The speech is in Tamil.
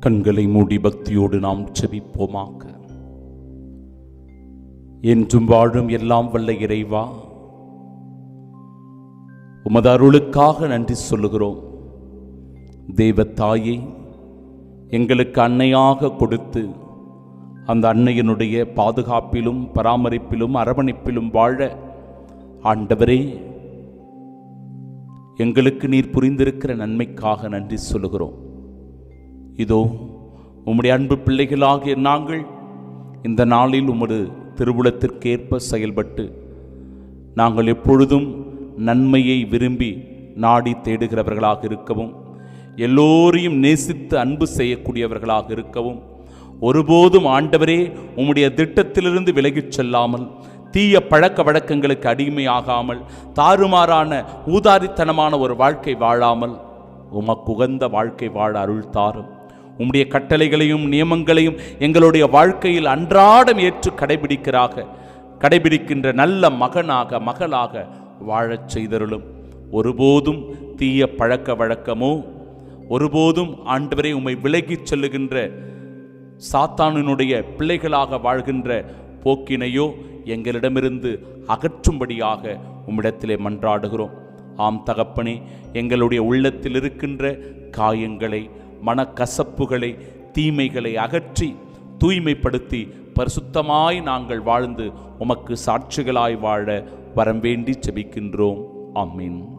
கண்களை மூடி பக்தியோடு நாம் செபிப்போமாக. என்றும் வாழும் எல்லாம் வல்ல இறைவா உமது அருளுக்காக நன்றி சொல்லுகிறோம். தெய்வ தாயை எங்களுக்கு அன்னையாக கொடுத்து அந்த அன்னையினுடைய பாதுகாப்பிலும் பராமரிப்பிலும் அரவணைப்பிலும் வாழ ஆண்டவரே எங்களுக்கு நீர் புரிந்திருக்கிற நன்மைக்காக நன்றி சொல்லுகிறோம். இதோ உம்முடைய அன்பு பிள்ளைகளாகிய நாங்கள் இந்த நாளில் உமது திருவுளத்திற்கேற்ப செயல்பட்டு நாங்கள் எப்பொழுதும் நன்மையை விரும்பி நாடி தேடுகிறவர்களாக இருக்கவும் எல்லோரையும் நேசித்து அன்பு செய்யக்கூடியவர்களாக இருக்கவும் ஒருபோதும் ஆண்டவரே உம்முடைய திட்டத்திலிருந்து விலகிச் செல்லாமல் தீய பழக்க வழக்கங்களுக்கு அடிமையாகாமல் தாறுமாறான ஊதாரித்தனமான ஒரு வாழ்க்கை வாழாமல் உமக்குகந்த வாழ்க்கை வாழ அருள் தாரும். உம்முடைய கட்டளைகளையும் நியமங்களையும் எங்களுடைய வாழ்க்கையில் அன்றாடம் ஏற்று கடைபிடிக்கிறாக. கடைபிடிக்கின்ற நல்ல மகனாக மகளாக வாழச் செய்தருளும். ஒருபோதும் தீய பழக்க வழக்கமோ ஒருபோதும் ஆண்டவரை உம்மை விலகிச் செல்லுகின்ற சாத்தானினுடைய பிள்ளைகளாக வாழ்கின்ற போக்கினையோ எங்களிடமிருந்து அகற்றும்படியாக உம்மிடத்திலே மன்றாடுகிறோம். ஆம் தகப்பனே எங்களுடைய உள்ளத்தில் இருக்கின்ற காயங்களை மனக்கசப்புகளை தீமைகளை அகற்றி தூய்மைப்படுத்தி பரிசுத்தமாய் நாங்கள் வாழ்ந்து உமக்கு சாட்சிகளாய் வாழ வரம் வேண்டி செபிக்கின்றோம் ஆமீன்.